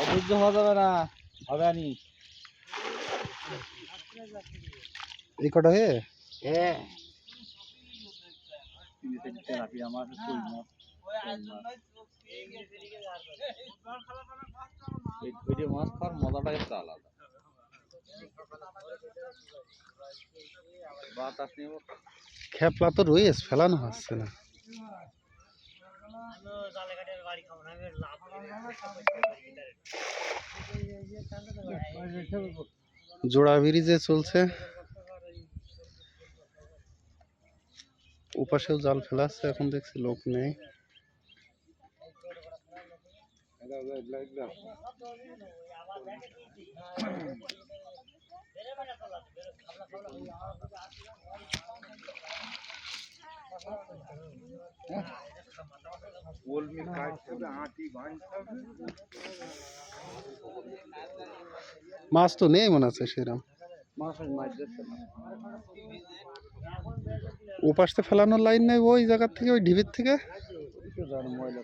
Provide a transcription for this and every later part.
অধৈর্য হওয়া যাবে না হবে আনি। এই কটা হে হ্যাঁ তেলাপিয়া মাছ এই ধৈর্য মাছ খাওয়ার মজাটা একটু আলাদা। খেপলা তো রয়েছে ফেলানো হচ্ছে না। জোড়া ব্রিজে চলছে। ওপাশেও জাল ফেলাচ্ছে এখন দেখছি লোক নেই। কলমি কাটতে হবে আটি বাঁধতে হবে মাছ তো নেই মনে আছে সেরকম ওপাশে ফেলানোর লাইন নেই ওই জায়গার থেকে ওই ঢিবির থেকে? ময়লা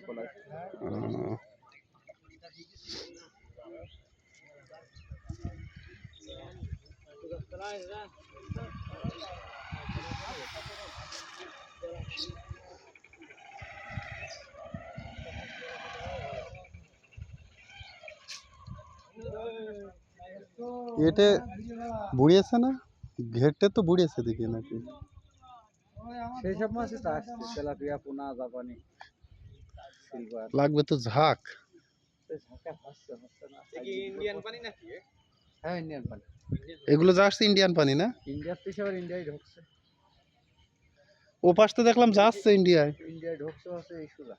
এটে বুড়িয়েছে না? ঘেরটে তো বুড়িয়েছে দেখি নাকি। সেই সব মাছই তো আসছে তেলাপিয়া পোনা জাপানি লাগবে তো ঝাঁক। হ্যাঁ ইন্ডিয়ান পানি। এগুলো যাচ্ছে ইন্ডিয়ান পানি না? ইন্ডিয়ার ইন্ডিয়ায় ঢুকছে। ও পাশ তো দেখলাম যাচ্ছে ইন্ডিয়ায় ইন্ডিয়ায় ঢুকছে হচ্ছে এই সুরা।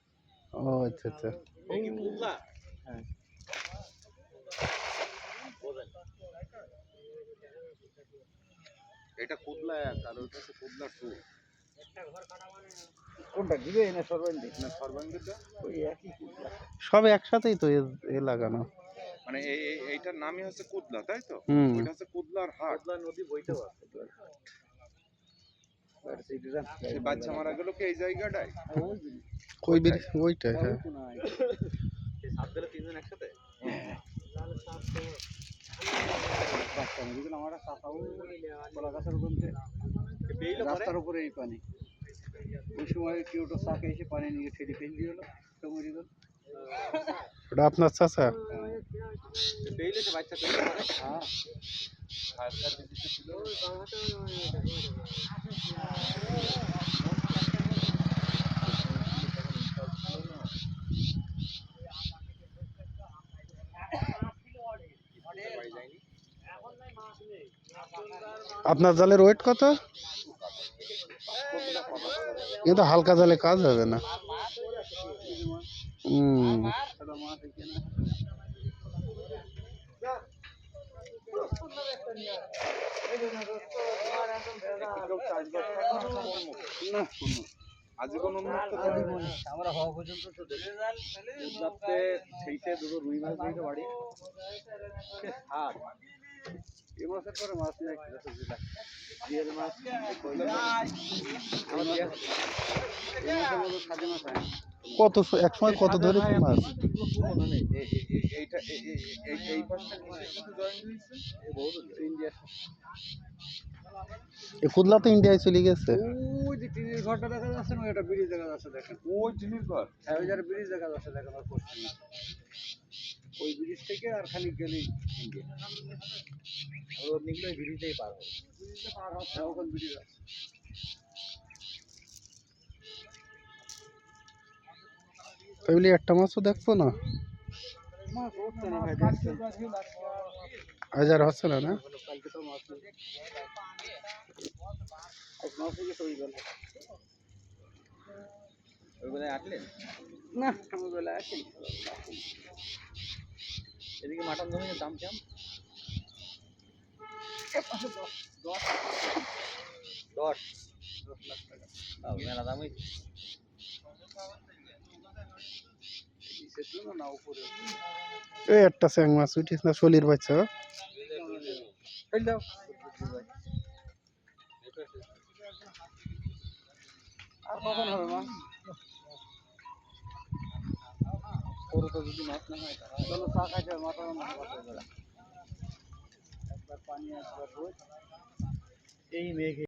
ও আচ্ছা আচ্ছা। হ্যাঁ। এটা কুদলা এক আর ওইটা হচ্ছে কুদলা টু। কোনটা দিবে না সর্বাঙ্গী না সর্বাঙ্গীরটা ওই একই কুদলা। সব একসাথেই তো এ- লাগানো। মানে এই এই- এইটার নামই হচ্ছে কুদলা তাই তো? হচ্ছে কুদলার হাট। কুদলা নদী বইতেও আছে বাচ্চা মারা গেল কি এই জায়গাটায়? কই বের ওইটাই হ্যাঁ। তিনজন একসাথে? বাচ্চা মরে গেল আমার চাষাও কলা গাছের উপর রাস্তার উপরে এই পানি ওই সময় কেউ তো চাকে এসে পানি নিয়ে ঠেলে ফেল দিয়ে হলো তো মরে গেল ওটা আপনার চাচা বেইলেছে বাচ্চা পেলে হ্যাঁ আপনার জালের ওয়েট কত? কিন্তু হালকা জালে কাজ হবে না। আজীবন উন্মুক্ত আমরা হওয়া পর্যন্ত তো দেখি। উদ্যাপতে সেইতে দুটো রুই মাছ বাড়ি। আর এই মাছের পরে মাছ মাছ কত এক সময় কত ধরেছে মাছ কুদলা তো ইন্ডিয়ায় চলে গেছে। ওই যে টিনের ঘরটা দেখা যাচ্ছে না ওটা ব্রিজ দেখা যাচ্ছে দেখেন। ওই টিনের ঘর? হ্যাঁ ওই যার ব্রিজ দেখা যাচ্ছে দেখেন ওর পশ্চিমে। ওই ব্রিজ থেকে আর খানিক গেলেই নিকলে ওই ব্রিজেই পার হবে। ওখানে ব্রিজ আছে একটা মাছও দেখব না? না আজ আর হচ্ছে না না কালকে তো মাছ নেই আজ মাছ থেকে সই গেল ওই বেলায় আটলেন না ওই বেলায় আসেনি এদিকে মাটন জমির দাম কেমন? দশ। দশ লাখ টাকা মেলা দাম এই একটা স্যাং মাছ উঠিস না শলির বাচ্চা। আর কখন হবে মা? বড় তো যদি মাছ না হয় চলো চা খাইতে মাথা একবার পানি, একবার এই মেঘে